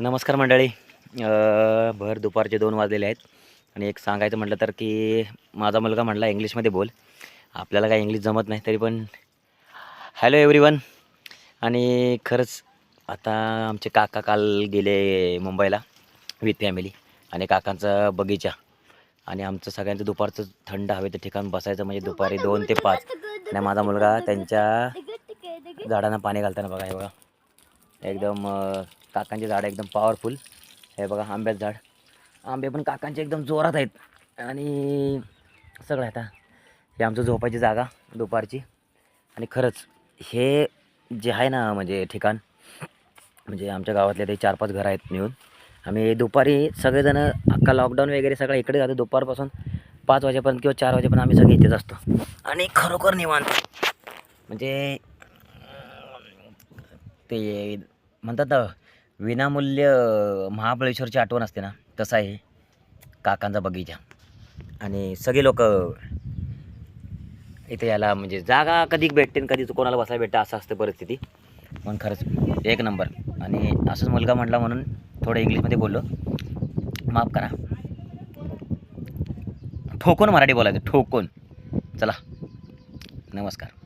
नमस्कार मंडळी. भर दुपारचे दोन वाजलेले आहेत. आणि एक सांगायचं म्हटलं तर की माझा मुलगा म्हटला इंग्लिशमध्ये बोल. आपल्याला काय इंग्लिश जमत नाही तरी पण हॅलो एव्हरीवन आणि खरंच आता आमचे काका काल गेले मुंबईला विथ फॅमिली आणि काकांचा बगीचा. आणि आमचं सगळ्यांचं दुपारचं थंड हवेचं ठिकाण बसायचं म्हणजे दुपारी दोन ते पाच. आणि माझा मुलगा त्यांच्या झाडांना पाणी घालताना बघा हे बघा. एकदम काकांचे झाड एकदम पॉवरफुल हे बघा आंब्याचं झाड. आंबे पण काकांचे एकदम जोरात आहेत. आणि सगळं आता. हे आमचं झोपायची जागा दुपारची. आणि खरंच हे जे आहे ना म्हणजे ठिकाण म्हणजे आमच्या गावातले ते चार पाच घरं आहेत मिळून. आम्ही दुपारी सगळेजणं अख्खा लॉकडाऊन वगैरे सगळं इकडे जातो. दुपारपासून पाच वाजेपर्यंत किंवा चार वाजेपर्यंत आम्ही सगळे इथेच असतो. आणि खरोखर निवांत. म्हणजे ते म्हणतात विनामूल्य महाबळेश्वरची आठवण असते ना तसं आहे काकांचा बगीचा. आणि सगळे लोक इथे याला म्हणजे जागा कधी भेटते आणि कधी कोणाला बसायला भेटतं असं असते परिस्थिती. पण खरंच एक नंबर. आणि असंच मुलगा म्हटला म्हणून थोडं इंग्लिशमध्ये बोललो. माफ करा. ठोकून मराठी बोलायचं ठोकून. चला. नमस्कार.